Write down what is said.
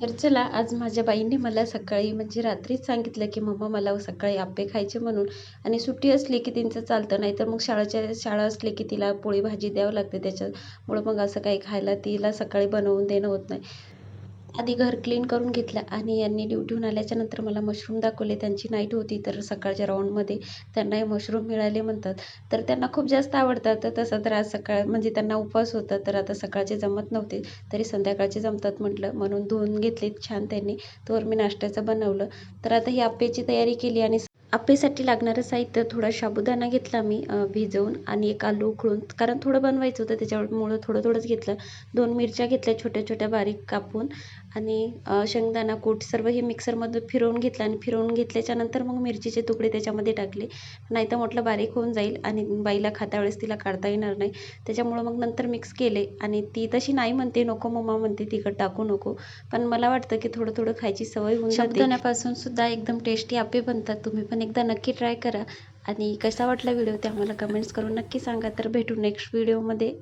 तर चला आज माझ्या बाईंनी मला सकाळी म्हणजे रात्रीच सांगितलं की मम्मा मला सकाळी आप्पे खायचे म्हणून आणि सुट्टी असली की त्यांचं चालतं नाही तर मग शाळेच्या शाळा असली की तिला पोळी भाजी द्यावं लागते त्याच्यामुळं मग असं काही खायला तिला सकाळी बनवून देणं होत नाही. आधी घर क्लीन करून घेतलं आणि यांनी ड्युटीहून आल्याच्यानंतर मला मशरूम दाखवले. त्यांची नाईट होती तर सकाळच्या राऊंडमध्ये त्यांना हे मशरूम मिळाले म्हणतात. तर त्यांना खूप जास्त आवडतात. तर तसं तर आज सकाळ म्हणजे त्यांना उपवास होता तर आता सकाळचे जमत नव्हते. तरी संध्याकाळचे जमतात म्हटलं. म्हणून धुवून घेतले छान त्यांनी. तोवर मी नाश्त्याचं बनवलं. तर आता ही आप्याची तयारी केली आणि आप्पेसाठी लागणारं साहित्य थोडा साबुदाणा घेतला मी भिजवून आणि एक आलू उकळून. कारण थोडं बनवायचं होतं त्याच्यामुळं थोडं थोडंच घेतलं. दोन मिरच्या घेतल्या छोट्या छोट्या बारीक कापून. आणि शेंगदाणा कूट सर्व हे मिक्सरमध्ये फिरवून घेतलं आणि फिरवून घेतल्याच्यानंतर मग मिरचीचे तुकडे त्याच्यामध्ये टाकले. नाही तर म्हटलं बारीक होऊन जाईल आणि बाईला खाता वेळेस तिला काढता येणार नाही. त्याच्यामुळं मग नंतर मिक्स केले आणि ती तशी नाही म्हणते नको मम्मा म्हणते तिखट टाकू नको. पण मला वाटतं की थोडं थोडं खायची सवय होऊन शेंगदाण्यापासून सुद्धा एकदम टेस्टी आप्पे बनतात. तुम्ही पण एकदा नक्की ट्राय करा. आणि कसा वाटला व्हिडिओ ते आम्हाला कमेंट्स करून नक्की सांगा. तर भेटू नेक्स्ट व्हिडिओमध्ये